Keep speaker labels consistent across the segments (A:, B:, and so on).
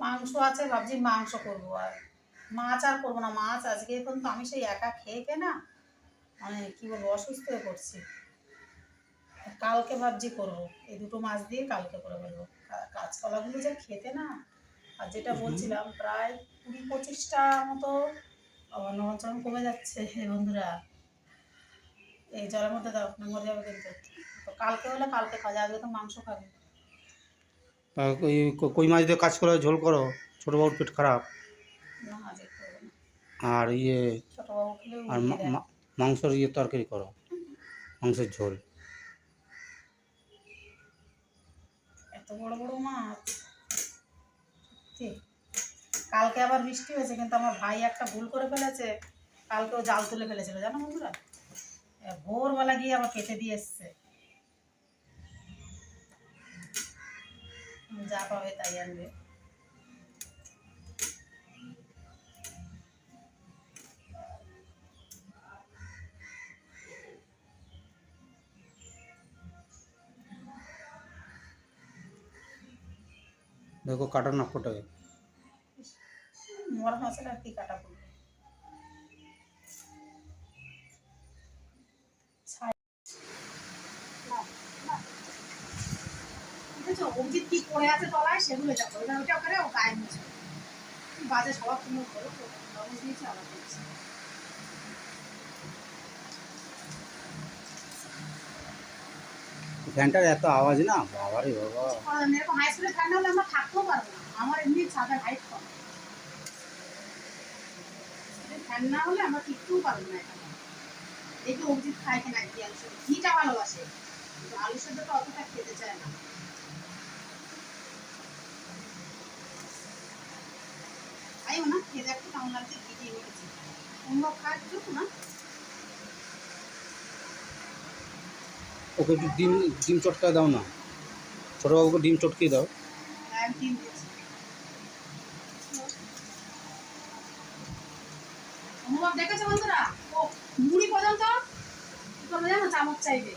A: মাংস আছে ভাবছি মাংস করব আর। মাছ আর করব না মাছ আজকে এখন তো আমি সেই একা খেয়ে খেয়ে না মানে কী বলব অসুস্থ হয়ে পড়ছি। কালকে ভাবছি করব এই দুটো মাছ দিয়ে কালকে করে ফেলব। কাঁচকলাগুলো যে খেতে না আর যেটা বলছিলাম প্রায় কুড়ি পঁচিশটা মতো আবার নরচরণ কমে যাচ্ছে হে বন্ধুরা। এই জলের মধ্যে দাও মরে যাবে কিন্তু। তো কালকে হলে কালকে খাওয়া যাবে তো মাংস খাবে।
B: কই মাছ দিয়ে কাজ করো ঝোল করো? ছোটো বাবুর পেট খারাপ। আর ইয়ে আর মাংসর ইয়ে তরকারি করো। মাংসের ঝোল।
A: এত বড় বড় মাছ? কালকে আবার বৃষ্টি হয়েছে কিন্তু আমার ভাই একটা ভুল করে ফেলেছে। কালকেও জাল তুলে ফেলেছিল জানো বন্ধুরা? ভোরবেলা গিয়ে আবার কেটে দিয়ে এসছে। যা পাবে তাই আনবে
B: দেখো কাটার না ফোটাবে
A: মরা মাছের আর কি কাটা পড়বে ছাই- না, না। অভিজিৎ কি পড়ে আছে তলায়? সেগুলো যাব এবার করে ও গায়ে মুছে বাজে তুমি করো লবণ দিয়েছি আবার
B: ফ্যানটার এত আওয়াজ না? বাবারে বাবা।
A: এরকম হাই স্কুলে ঠান্ডা হলে আমরা থাকতেও পারব না। আমার এমনি ছাদের হাইট কম। ফ্যান না হলে আমরা টিকতেও পারব না এখানে। দেখি অভিজিৎ খায় কিনা কি আলু ঘিটা ভালোবাসে। কিন্তু আলু সেদ্ধটা অতটা খেতে চায় না। না খেয়ে দেখো কেমন লাগছে অন্য না
B: ওকে একটু ডিম ডিম চটকা দাও না। ছোটো বাবুকে ডিম চটকে দাও।
A: ডিম অনুভব দেখেছ বন্ধুরা? ও মুড়ি পর্যন্ত? জানো? চামচ চাইবে।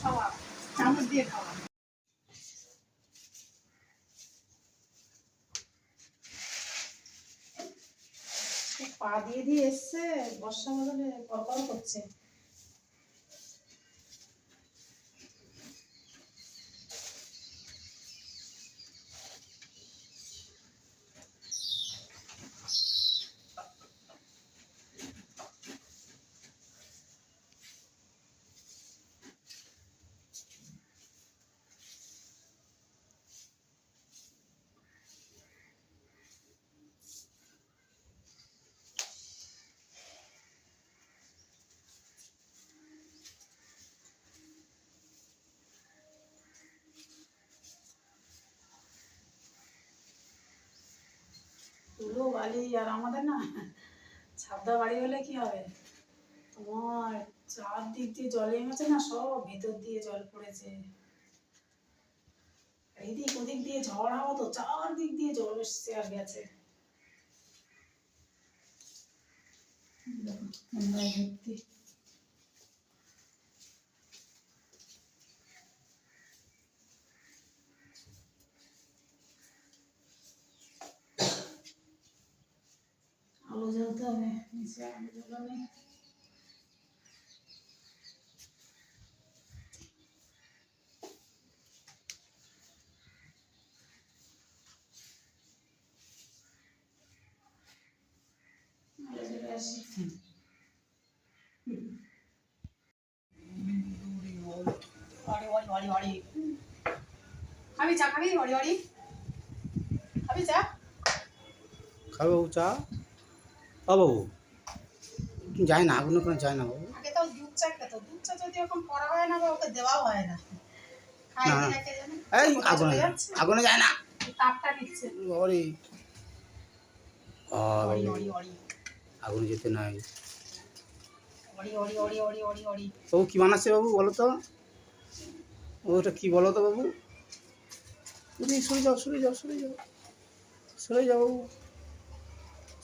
A: সবার। চামচ দিয়ে খাওয়া। পা দিয়ে দিয়ে এসছে বর্ষা বদলে পরপর করছে। বালি আর আমাদের না ছাদা বাড়ি হলে কি হবে? তোমার চারদিক দিয়ে জল এমেছে না, সব ভেতর দিয়ে জল পড়েছে। এদিক ওদিক দিয়ে ঝড় হাওয়া তো চারদিক দিয়ে জল এসছে আর গেছে। ভর্তি। আলো জ্বলতে হবে নিচে আলো জ্বলা নেই আলো জ্বলে আসি অড়ি অড়ি অড়ি অড়ি খাবি চা খাবি অড়ি অড়ি খাবি চা
B: খাবে বাবু চা ও বাবু। যায় না আগুন ওখানে যায় না বাবু।
A: আগে তো দুধ চা খেত দুধ চা যদি এখন করা হয় না বা ওকে দেওয়াও হয় না। কিনা?
B: এই আগুনে আগুনে যায় না।
A: তাপটা নিচ্ছে।
B: বাবারে
A: অড়ি
B: বাবু,
A: অড়ি অড়ি
B: আগুনে যেতে নাই।
A: অড়ি অড়ি অড়ি অড়ি অড়ি অড়ি
B: বাবু কী বানাচ্ছে বাবু বলো তো? ওটা কি বলো তো বাবু? সরে যাও সরে যাও সরে যাও। সরে যাও। বাবু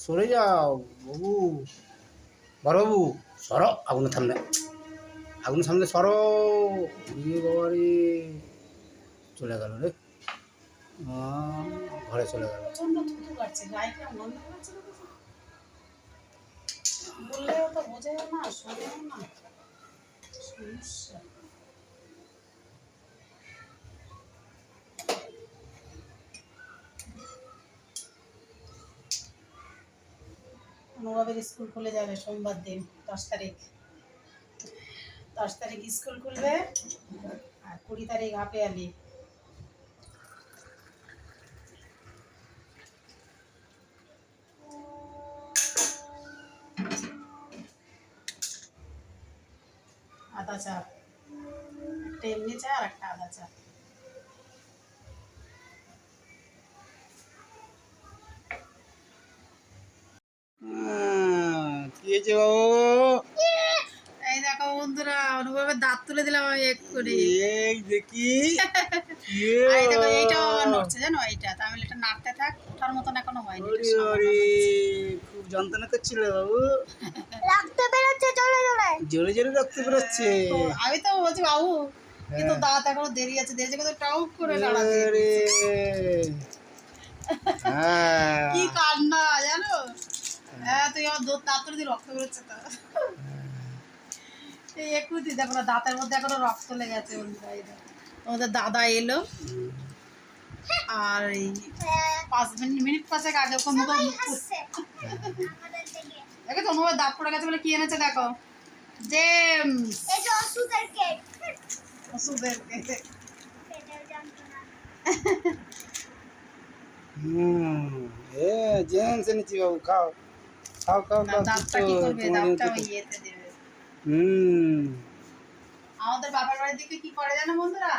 B: সরে যাও, বাবু। বড় বাবু সরো আগুনের সামনে আগুনের সামনে সরো। ইয়ে বাবা রে চলে গেল রে। ঘরে চলে গেল?
A: বললেও তো বোঝেও না, শোনেও না। সমস্যা। অনুবাবের স্কুল খুলে যাবে সোমবার দিন, দশ তারিখ। দশ তারিখ স্কুল খুলবে আর কুড়ি তারিখ হাফে আলি আদা চা। একটা এমনি চা আর একটা আদা চা।
B: হয়েছে বাবু
A: এই দেখো বন্ধুরা অনুভবের দাঁত তুলে দিলাম আমি এক করে
B: এই দেখি।
A: এই দেখো এইটাও আবার নড়ছে জানো এইটা? তাহলে এটা নাড়তে থাক ওঠার মতন এখনও হয়নি।
B: খুব যন্ত্রণা করছিল বাবু।
C: রক্ত বেরোচ্ছে
B: জোরে জোরে রক্ত বেরোচ্ছে।
A: তো আমি তো বলছি বাবু কিন্তু
B: হ্যাঁ।
A: দাঁত এখনও দেরি আছে দেরি কিন্তু টাউক করে নাড়াতে
B: হ্যাঁ।
A: কি কান্না জানো? হ্যাঁ তুই আমার দুধ দিয়ে রক্ত বেরোচ্ছে তো। এই একটু দি দেখো না দাঁতের মধ্যে এখনও রক্ত লেগে আছে। তোমাদের দাদা এলো। আর এই পাঁচ মিনিট মিনিট পাঁচেক আগে
C: আমাদের
A: দেখো তো অনুভব দাঁত পড়ে গেছে বলে কি এনেছে দেখো। যে
C: এই যে ওষুধের কেক।
A: ওষুধের
B: হুম এ জেন্স এনেছি বাবু খাও। খাও খাও
A: না
B: খাও
A: দাঁতটা কি করবে? দাঁতটা ওই ইয়েতে দেবে।
B: হুম।
A: আমাদের বাবার বাড়ির দিকে কি করে জানো বন্ধুরা?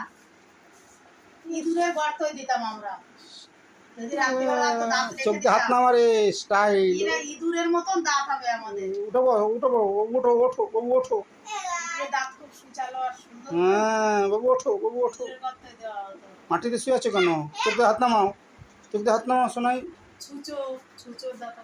A: ইঁদুরের দিতাম আমরা। তো
B: চোখে হাত
A: দিতাম,
B: না মারে স্টাইল
A: ইঁদুরের মতন দাঁত হবে আমাদের।
B: উঠো উঠো বাবু, ওঠো হ্যাঁ বাবু ওঠো বাবু ওঠো। মাটিতে শুয়ে আছো কেন? চোখে হাত নামাও। চোখে হাত নামাও শোনাই
A: ছুচো ছুচোর দাঁত